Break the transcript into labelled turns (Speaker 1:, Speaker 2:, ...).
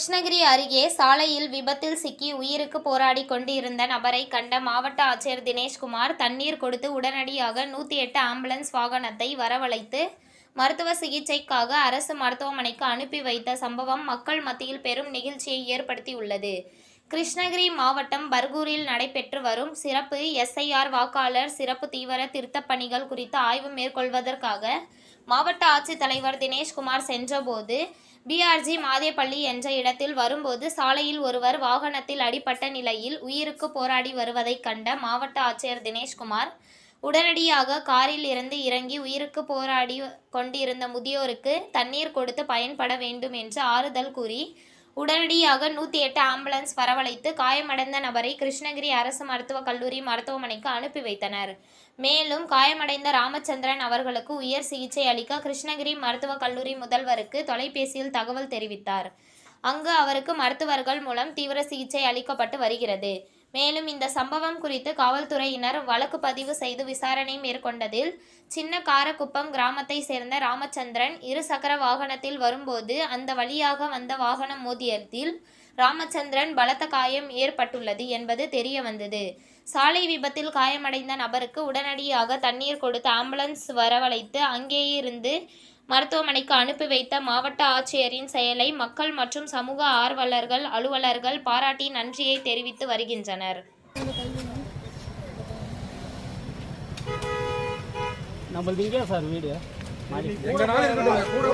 Speaker 1: கிருஷ்ணகிரி அருகே சாலையில் விபத்தில் சிக்கி உயிருக்கு போராடி கொண்டிருந்த நபரை கண்ட மாவட்ட ஆட்சியர் தினேஷ்குமார் தண்ணீர் கொடுத்து உடனடியாக நூற்றி எட்டு ஆம்புலன்ஸ் வாகனத்தை வரவழைத்து மருத்துவ சிகிச்சைக்காக அரசு மருத்துவமனைக்கு அனுப்பி வைத்த சம்பவம் மக்கள் மத்தியில் பெரும் நெகிழ்ச்சியை ஏற்படுத்தியுள்ளது. கிருஷ்ணகிரி மாவட்டம் பர்கூரில் நடைபெற்று வரும் சிறப்பு எஸ்ஐஆர் வாக்காளர் சிறப்பு தீவிர திருத்தப் பணிகள் குறித்து ஆய்வு மேற்கொள்வதற்காக மாவட்ட ஆட்சித்தலைவர் தினேஷ்குமார் சென்றபோது பிஆர்ஜி மாதேப்பள்ளி என்ற இடத்தில் வரும்போது சாலையில் ஒருவர் வாகனத்தில் அடிபட்ட நிலையில் உயிருக்கு போராடி வருவதைக் கண்ட மாவட்ட ஆட்சியர் தினேஷ்குமார் உடனடியாக காரில் இருந்து இறங்கி உயிருக்கு போராடி கொண்டிருந்த முதியோருக்கு தண்ணீர் கொடுத்து பயன்பட வேண்டும் என்று ஆறுதல் கூறி உடனடியாக நூற்றி எட்டு ஆம்புலன்ஸ் வரவழைத்து காயமடைந்த நபரை கிருஷ்ணகிரி அரசு மருத்துவக் கல்லூரி மருத்துவமனைக்கு அனுப்பி வைத்தனர். மேலும் காயமடைந்த ராமச்சந்திரன் அவர்களுக்கு உயர் சிகிச்சை அளிக்க கிருஷ்ணகிரி மருத்துவக் கல்லூரி முதல்வருக்கு தொலைபேசியில் தகவல் தெரிவித்தார். அங்கு அவருக்கு மருத்துவர்கள் மூலம் தீவிர சிகிச்சை அளிக்கப்பட்டு வருகிறது. மேலும் இந்த சம்பவம் குறித்து காவல்துறையினர் வழக்கு பதிவு செய்து விசாரணை மேற்கொண்டதில் சின்ன காரக்குப்பம் கிராமத்தை சேர்ந்த ராமச்சந்திரன் இருசக்கர வாகனத்தில் வரும்போது அந்த வழியாக வந்த வாகனம் மோதியதில் ராமச்சந்திரன் பலத்த காயம் ஏற்பட்டுள்ளது என்பது தெரிய வந்தது சாலை விபத்தில் காயமடைந்த நபருக்கு உடனடியாக தண்ணீர் கொடுத்து ஆம்புலன்ஸ் வரவழைத்து அங்கேயிருந்து மருத்துவமனைக்கு அனுப்பி வைத்த மாவட்ட ஆட்சியரின் செயலை மக்கள் மற்றும் சமூக ஆர்வலர்கள் அலுவலர்கள் பாராட்டி நன்றியை தெரிவித்து வருகின்றனர்.
Speaker 2: நம்மளது இங்கே சார் வீடு? மாடி
Speaker 3: எங்கனாலும் இருக்கட்டும். கூட